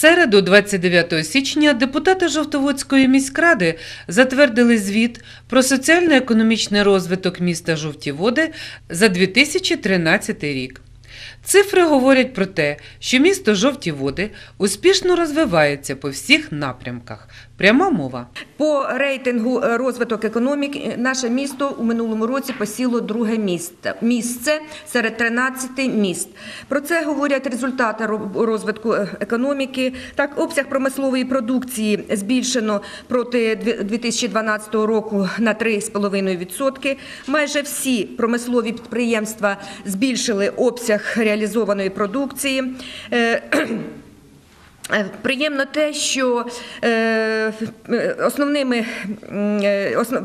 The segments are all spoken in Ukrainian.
середу, 29 січня, депутати Жовтоводської міськради затвердили звіт про соціально-економічний розвиток міста Жовті Води за 2013 рік. Цифри говорять про те, що місто Жовті Води успішно розвивається по всіх напрямках. Пряма мова. По рейтингу е, розвиток економіки наше місто у минулому році посіло друге місце, місце серед 13 міст. Про це говорять результати розвитку е, економіки. Так, обсяг промислової продукції збільшено проти дві- 2012 року на 3,5%. Майже всі промислові підприємства збільшили обсяг реалізованої продукції. Е, Приємно те, що е, е, основними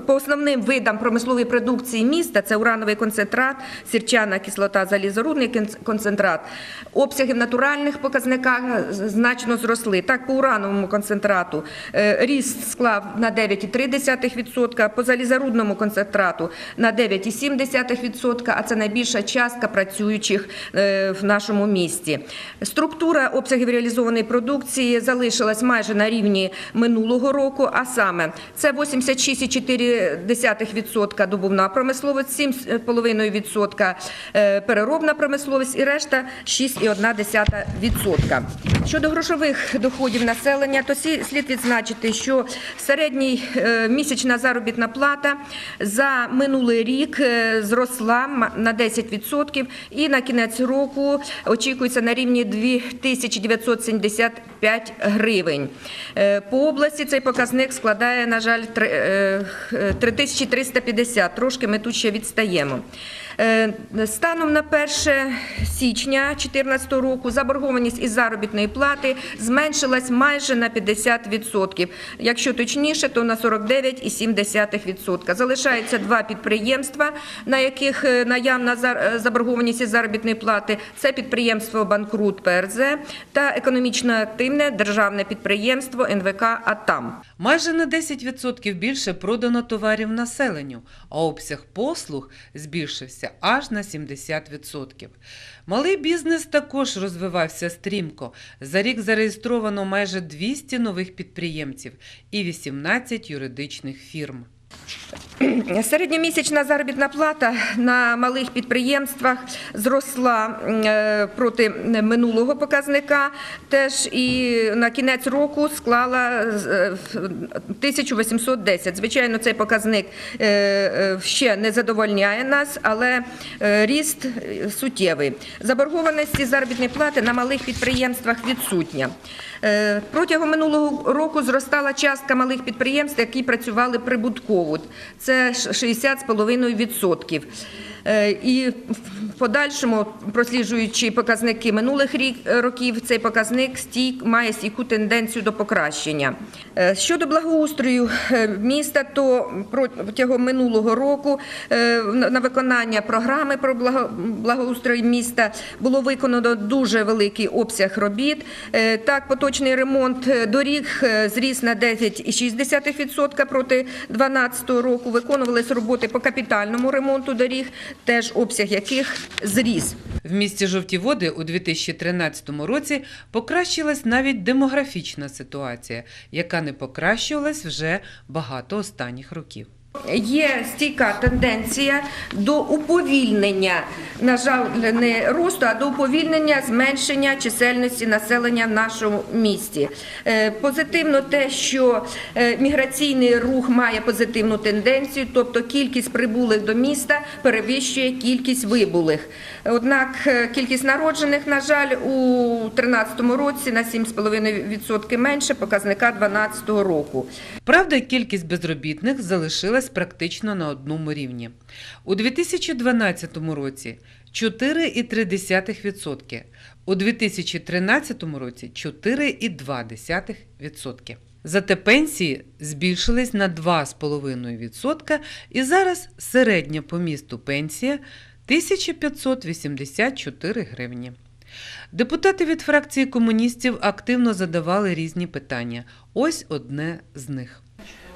по основним видам промислової продукції міста це урановий концентрат, сірчана кислота, залізорудний концентрат. Обсяги в натуральних показниках значно зросли. Так, по урановому концентрату ріст склав на 9,3%, по залізорудному концентрату на 9,7%, а це найбільша частка працюючих в нашому місті. Структура обсягів реалізованої продукції залишилась майже на рівні минулого року, а саме це 86,4% добувна промисловість, 7,5% е, переробна промисловість і решта 6,1%. Щодо грошових доходів населення, то слід відзначити, що середній е, місячна заробітна плата за минулий рік е, зросла на 10% і на кінець року очікується на рівні 2975 гривень. Е, По області цей показник складає, на жаль, три- е, е, 3350. Трошки ми тут ще відстаємо. Е, Станом на 1 січня 2014 року заборгованість із заробітної плати зменшилась майже на 50%. Якщо точніше, то на 49,7%. Залишаються два підприємства, на яких е, наявна е, заборгованість із заробітної плати. Це підприємство Банкрут ПРЗ та економічно активне державне підприємство НВК АТАМ. Майже на 10% більше продано товарів населенню, а обсяг послуг збільшився аж на 70%. Малий бізнес також розвивався стрімко. За рік зареєстровано майже 200 нових підприємців і 18 юридичних фірм. Середньомісячна заробітна плата на малих підприємствах зросла е, проти минулого показника. Теж і на кінець року склала е, 1810. Звичайно, цей показник е, е, ще не задовольняє нас, але е, ріст е, суттєвий. Заборгованості заробітної плати на малих підприємствах відсутня. Е, Протягом минулого року зростала частка малих підприємств, які працювали прибутково. Це 60,5%. Е, І подальшому, просліджуючи показники минулих рік, років, цей показник стій, має стійку тенденцію до покращення. Е, Щодо благоустрою е, міста, то протягом минулого року е, на на виконання програми про благо- благоустрій міста було виконано дуже великий обсяг робіт. Е, Так, поточний ремонт е, доріг е, зріс на 10,6% проти 2012 року. Виконувались роботи по капітальному ремонту доріг, теж обсяг яких зріс. В місті Жовті Води у 2013 році покращилась навіть демографічна ситуація, яка не покращувалась вже багато останніх років. Є стійка тенденція до уповільнення, на жаль, не росту, а до уповільнення зменшення чисельності населення в нашому місті. Е, Позитивно те, що е, міграційний рух має позитивну тенденцію, тобто кількість прибулих до міста перевищує кількість вибулих. Однак е, кількість народжених, на жаль, у 2013 році на 7,5% менше показника 2012 року. Правда, кількість безробітних залишилась практично на одному рівні. У 2012 році 4,3%, у 2013 році 4,2%. Зате пенсії збільшились на 2,5% і зараз середня по місту пенсія 1584 гривні. Депутати від фракції комуністів активно задавали різні питання. Ось одне з них.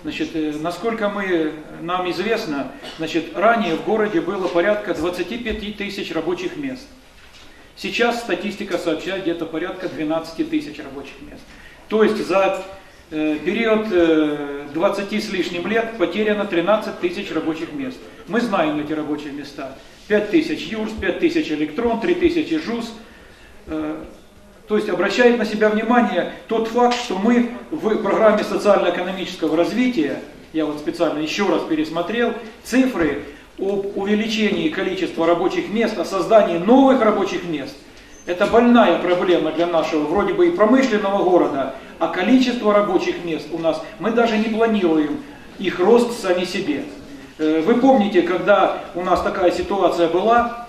Значит, э, насколько мы, нам известно, значит, ранее в городе было порядка 25 тысяч рабочих мест. Сейчас статистика сообщает где-то порядка 12 тысяч рабочих мест. То есть за э, период э, 20 с лишним лет потеряно 13 тысяч рабочих мест. Мы знаем эти рабочие места. 5 тысяч ЮРС, 5 тысяч Электрон, 3 тысячи ЖУС. То есть обращает на себя внимание тот факт, что мы в программе социально-экономического развития, я вот специально еще раз пересмотрел, цифры об увеличении количества рабочих мест, о создании новых рабочих мест. Это больная проблема для нашего вроде бы и промышленного города, а количество рабочих мест у нас, мы даже не планируем их рост сами себе. Э, Вы помните, когда у нас такая ситуация была,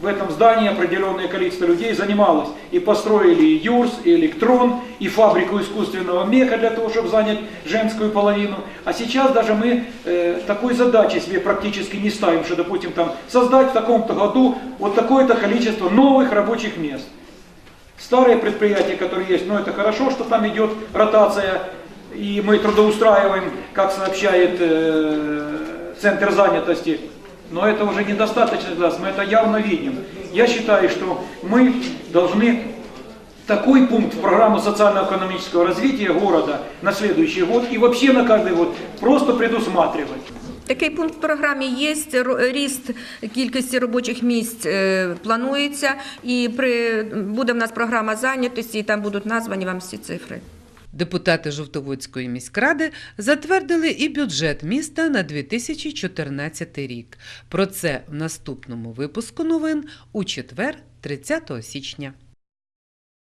в этом здании определенное количество людей занималось и построили и ЮРС, и Электрон, и фабрику искусственного меха для того, чтобы занять женскую половину. А сейчас даже мы э, такой задачи себе практически не ставим, что, допустим, там создать в таком-то году вот такое-то количество новых рабочих мест. Старые предприятия, которые есть, ну это хорошо, что там идет ротация, и мы трудоустраиваем, как сообщает э, Центр занятости. Но это уже недостаточно для нас, мы это явно видим. Я считаю, что мы должны такой пункт в программу социально-экономического развития города на следующий год и вообще на каждый год просто предусматривать. Такий пункт в програмі є. ро- Ріст кількості робочих місць е, планується, і при буде в нас програма зайнятості, і там будуть названі вам всі цифри. Депутати Жовтоводської міськради затвердили і бюджет міста на 2014 рік. Про це в наступному випуску новин у четвер, 30 січня.